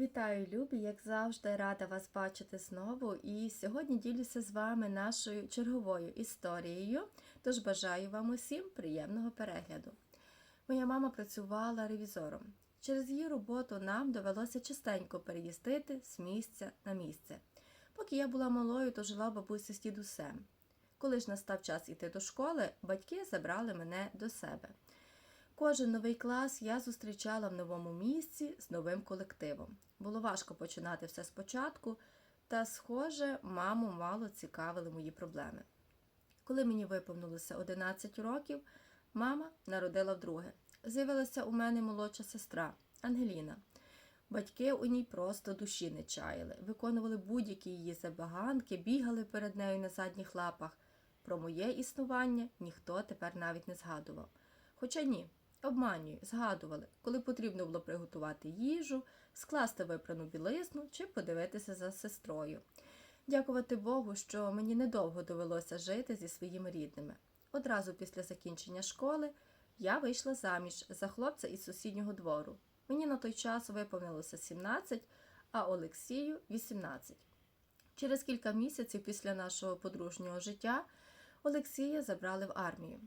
Вітаю, любі! Як завжди, рада вас бачити знову. І сьогодні ділюся з вами нашою черговою історією. Тож бажаю вам усім приємного перегляду. Моя мама працювала ревізором. Через її роботу нам довелося частенько переїздити з місця на місце. Поки я була малою, то жила бабуся з дідусем. Коли ж настав час іти до школи, батьки забрали мене до себе. Кожен новий клас я зустрічала в новому місці з новим колективом. Було важко починати все спочатку, та, схоже, маму мало цікавили мої проблеми. Коли мені виповнилося 11 років, мама народила вдруге. З'явилася у мене молодша сестра Ангеліна. Батьки у ній просто душі не чаяли, виконували будь-які її забаганки, бігали перед нею на задніх лапах. Про моє існування ніхто тепер навіть не згадував. Хоча ні, обманюю, згадували, коли потрібно було приготувати їжу, скласти випрану білизну чи подивитися за сестрою. Дякувати Богу, що мені недовго довелося жити зі своїми рідними. Одразу після закінчення школи я вийшла заміж за хлопця із сусіднього двору. Мені на той час виповнилося 17, а Олексію 18. Через кілька місяців після нашого подружнього життя Олексія забрали в армію.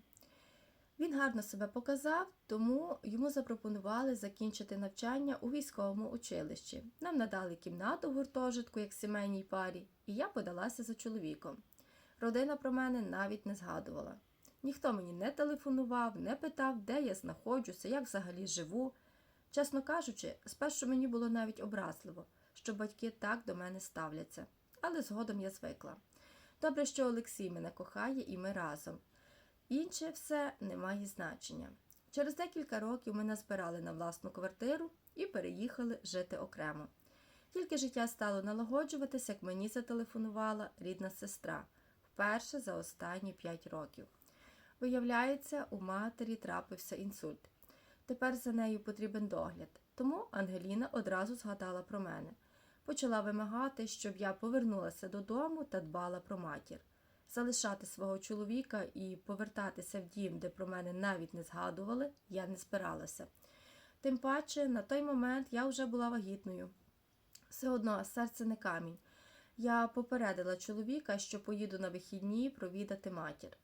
Він гарно себе показав, тому йому запропонували закінчити навчання у військовому училищі. Нам надали кімнату в гуртожитку, як сімейній парі, і я подалася за чоловіком. Родина про мене навіть не згадувала. Ніхто мені не телефонував, не питав, де я знаходжуся, як взагалі живу. Чесно кажучи, спершу мені було навіть образливо, що батьки так до мене ставляться, але згодом я звикла. Добре, що Олексій мене кохає і ми разом. Інше все не має значення. Через декілька років ми назбирали на власну квартиру і переїхали жити окремо. Тільки життя стало налагоджуватися, як мені зателефонувала рідна сестра вперше за останні п'ять років. Виявляється, у матері трапився інсульт. Тепер за нею потрібен догляд, тому Ангеліна одразу згадала про мене. Почала вимагати, щоб я повернулася додому та дбала про матір. Залишати свого чоловіка і повертатися в дім, де про мене навіть не згадували, я не збиралася. Тим паче, на той момент я вже була вагітною. Все одно серце не камінь. Я попередила чоловіка, що поїду на вихідні провідати матір.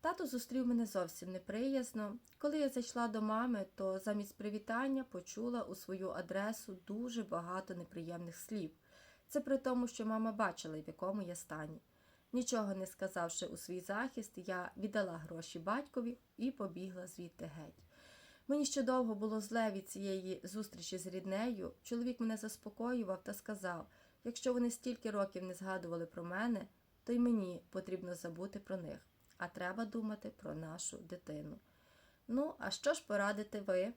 Тато зустрів мене зовсім неприязно. Коли я зайшла до мами, то замість привітання почула у свою адресу дуже багато неприємних слів. Це при тому, що мама бачила, в якому я стані. Нічого не сказавши у свій захист, я віддала гроші батькові і побігла звідти геть. Мені ще довго було зле від цієї зустрічі з ріднею. Чоловік мене заспокоював та сказав: якщо вони стільки років не згадували про мене, то й мені потрібно забути про них, а треба думати про нашу дитину. Ну, а що ж порадите ви?